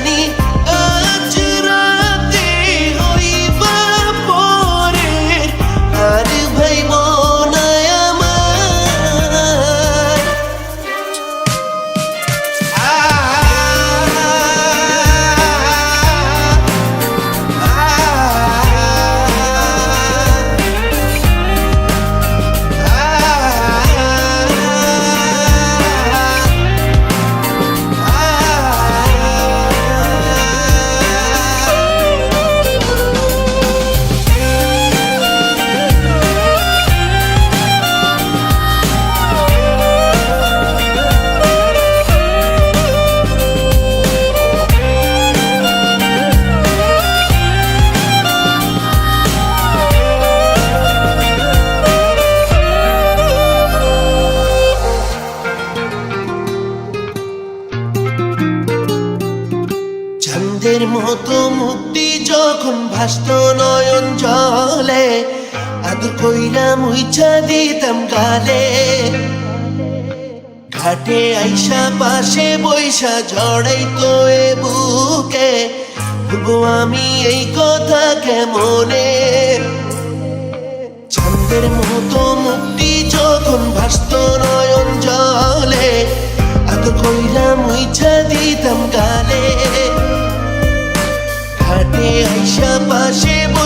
你。চাঁদের মতো মুক্তি যখন ভাসত নয়ন জলে, আদর কইরা মুইছা দিতাম গালে। ঘাটে আইসা পাশে বৈশা জড়াই তো এ বুকে ভুলবো আমি এই কথা কেমনে? চাঁদের মতো মুক্তি যখন ভাসত নয়ন জলে, আদর কইরা মুইছা আইসা পাশে বৈশা